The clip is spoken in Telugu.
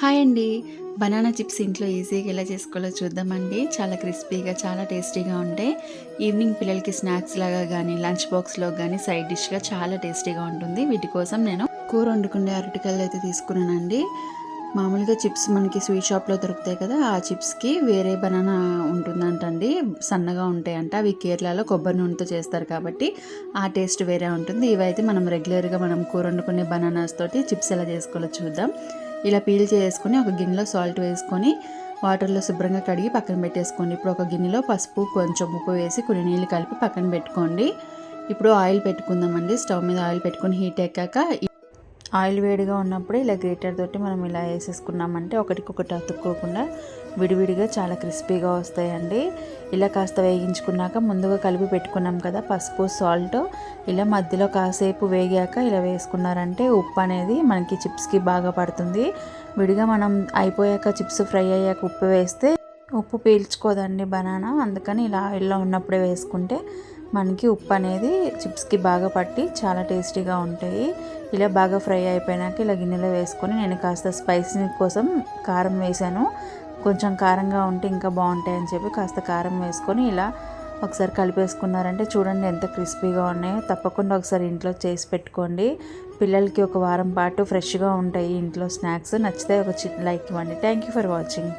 హాయ్ అండి. బనానా చిప్స్ ఇంట్లో ఈజీగా ఎలా చేసుకోవాలో చూద్దామండి. చాలా క్రిస్పీగా చాలా టేస్టీగా ఉంటాయి. ఈవినింగ్ పిల్లలకి స్నాక్స్ లాగా కానీ లంచ్ బాక్స్లో కానీ సైడ్ డిష్గా చాలా టేస్టీగా ఉంటుంది. వీటి కోసం నేను కూర వండుకునే అరటికాయలు అయితే తీసుకున్నానండి. మామూలుగా చిప్స్ మనకి స్వీట్ షాప్లో దొరుకుతాయి కదా ఆ చిప్స్కి వేరే బనానా ఉంటుందంటండి. సన్నగా ఉంటాయంట. అవి కేరళలో కొబ్బరి నూనెతో చేస్తారు కాబట్టి ఆ టేస్ట్ వేరే ఉంటుంది. ఇవైతే మనం రెగ్యులర్గా మనం కూర వండుకునే బనానాస్ తోటి చిప్స్ ఎలా చేసుకోవాలో చూద్దాం. ఇలా పీల్ చేసుకొని ఒక గిన్నెలో సాల్ట్ వేసుకొని వాటర్లో శుభ్రంగా కడిగి పక్కన పెట్టేసుకోండి. ఇప్పుడు ఒక గిన్నెలో పసుపు కొంచెం ఉప్పు వేసి కొన్ని నీళ్ళు కలిపి పక్కన పెట్టుకోండి. ఇప్పుడు ఆయిల్ పెట్టుకుందామండి. స్టవ్ మీద ఆయిల్ పెట్టుకొని హీట్ ఎక్కాక ఆయిల్ వేడిగా ఉన్నప్పుడు ఇలా గ్రేటర్ తోటి మనం ఇలా వేసేసుకున్నామంటే ఒకటికొకటి అతుక్కోకుండా విడివిడిగా చాలా క్రిస్పీగా వస్తాయండి. ఇలా కాస్త వేగించుకున్నాక ముందుగా కలిపి పెట్టుకున్నాం కదా పసుపు సాల్ట్ ఇలా మధ్యలో కాసేపు వేగాక ఇలా వేసుకున్నారంటే ఉప్పు అనేది మనకి చిప్స్కి బాగా పడుతుంది. విడిగా మనం అయిపోయాక చిప్స్ ఫ్రై అయ్యాక ఉప్పు వేస్తే ఉప్పు పీల్చుకోదండి బనానా. అందుకని ఇలా ఆయిల్లో ఉన్నప్పుడే వేసుకుంటే మనకి ఉప్పు అనేది చిప్స్కి బాగా పట్టి చాలా టేస్టీగా ఉంటాయి. ఇలా బాగా ఫ్రై అయిపోయినాక ఇలా గిన్నెలో వేసుకొని నేను కాస్త స్పైసీ కోసం కారం వేసాను. కొంచెం కారంగా ఉంటే ఇంకా బాగుంటాయి అని చెప్పి కాస్త కారం వేసుకొని ఇలా ఒకసారి కలిపేసుకున్నారంటే చూడండి ఎంత క్రిస్పీగా ఉన్నాయో. తప్పకుండా ఒకసారి ఇంట్లో చేసి పెట్టుకోండి. పిల్లలకి ఒక వారం పాటు ఫ్రెష్గా ఉంటాయి ఇంట్లో స్నాక్స్. నచ్చితే ఒక చిన్న లైక్ ఇవ్వండి. Thank you for watching.